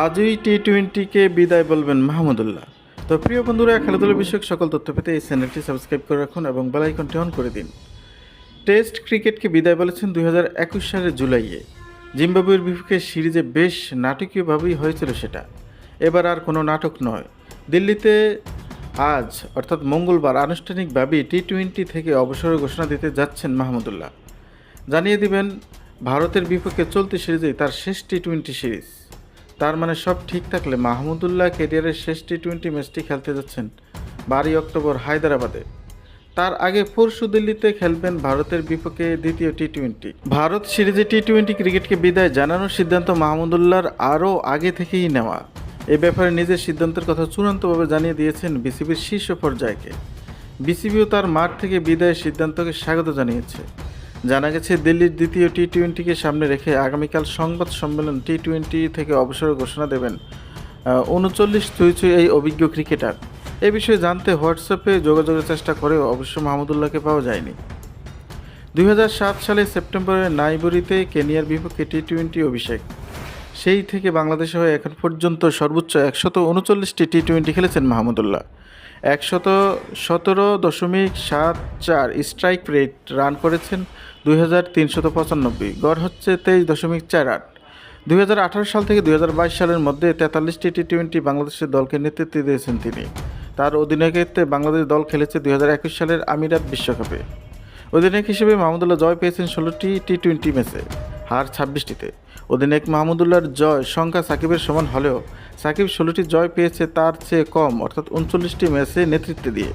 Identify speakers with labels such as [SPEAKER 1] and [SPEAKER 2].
[SPEAKER 1] আজই টি টোয়েন্টিকে বিদায় বলবেন মাহমুদুল্লাহ। তো প্রিয় বন্ধুরা, খেলাধুলা বিষয়ক সকল তথ্য পেতে এই চ্যানেলটি সাবস্ক্রাইব করে রাখুন এবং বেলাইকনটি অন করে দিন। টেস্ট ক্রিকেটকে বিদায় বলেছেন দুই হাজার একুশ সালের জুলাইয়ে। জিম্বাবুয়ের বিপক্ষে সিরিজে বেশ নাটকীয়ভাবেই হয়েছিল সেটা। এবার আর কোনো নাটক নয়। দিল্লিতে আজ, অর্থাৎ মঙ্গলবার আনুষ্ঠানিকভাবেই টি টোয়েন্টি থেকে অবসরের ঘোষণা দিতে যাচ্ছেন মাহমুদুল্লাহ। জানিয়ে দিবেন, ভারতের বিপক্ষে চলতি সিরিজেই তার শেষ টি টোয়েন্টি সিরিজ। তার মানে সব ঠিক থাকলে মাহমুদুল্লাহ কেরিয়ারের শেষ টি টোয়েন্টি ম্যাচটি খেলতে যাচ্ছেন বারোই অক্টোবর হায়দ্রাবাদে। তার আগে পরশু দিল্লিতে খেলবেন ভারতের বিপক্ষে দ্বিতীয় টি টোয়েন্টি ভারত সিরিজে টি টোয়েন্টি ক্রিকেটকে বিদায় জানানোর সিদ্ধান্ত মাহমুদুল্লাহর আরও আগে থেকেই নেওয়া। এ ব্যাপারে নিজের সিদ্ধান্তের কথা চূড়ান্তভাবে জানিয়ে দিয়েছেন বিসিবির শীর্ষ পর্যায়কে। বিসিবিও তার মাঠ থেকে বিদায়ের সিদ্ধান্তকে স্বাগত জানিয়েছে। জানা গেছে, দিল্লির দ্বিতীয় টি টোয়েন্টিকে সামনে রেখে আগামীকাল সংবাদ সম্মেলন টি টোয়েন্টি থেকে অবসর ঘোষণা দেবেন উনচল্লিশ ছুঁই এই অভিজ্ঞ ক্রিকেটার। এ বিষয়ে জানতে হোয়াটসঅ্যাপে যোগাযোগের চেষ্টা করেও অবশ্য মাহমুদুল্লাহকে পাওয়া যায়নি। দু হাজার সাত সালে সেপ্টেম্বরে নাইবরিতে কেনিয়ার বিপক্ষে টি টোয়েন্টি অভিষেক সেই থেকে বাংলাদেশে হয়ে এখন পর্যন্ত সর্বোচ্চ একশত উনচল্লিশটি টি টোয়েন্টি খেলেছেন মাহমুদুল্লাহ একশত সতেরো দশমিক সাত চার স্ট্রাইক রেট রান করেছেন দুই হাজার তিনশত পঁচানব্বই। গড় হচ্ছে তেইশ দশমিক চার আট। দুই সাল থেকে দুই হাজার বাইশ সালের মধ্যে তেতাল্লিশটি টি টোয়েন্টি বাংলাদেশের দলকে নেতৃত্ব দিয়েছেন তিনি। তার অধিনায়কত্বে বাংলাদেশ দল খেলেছে দুই হাজার একুশ সালের আমিরাত বিশ্বকাপে। অধিনায়ক হিসেবে মাহমুদুল্লাহ জয় পেয়েছেন ষোলোটি টি টোয়েন্টি ম্যাচে হার ছাব্বিশটিতে। অধিনায়ক মাহমুদুল্লাহর জয় সংখ্যা সাকিবের সমান হলেও সাকিব ষোলোটি জয় পেয়েছে তার চেয়ে কম, অর্থাৎ উনচল্লিশটি ম্যাচে নেতৃত্ব দিয়ে।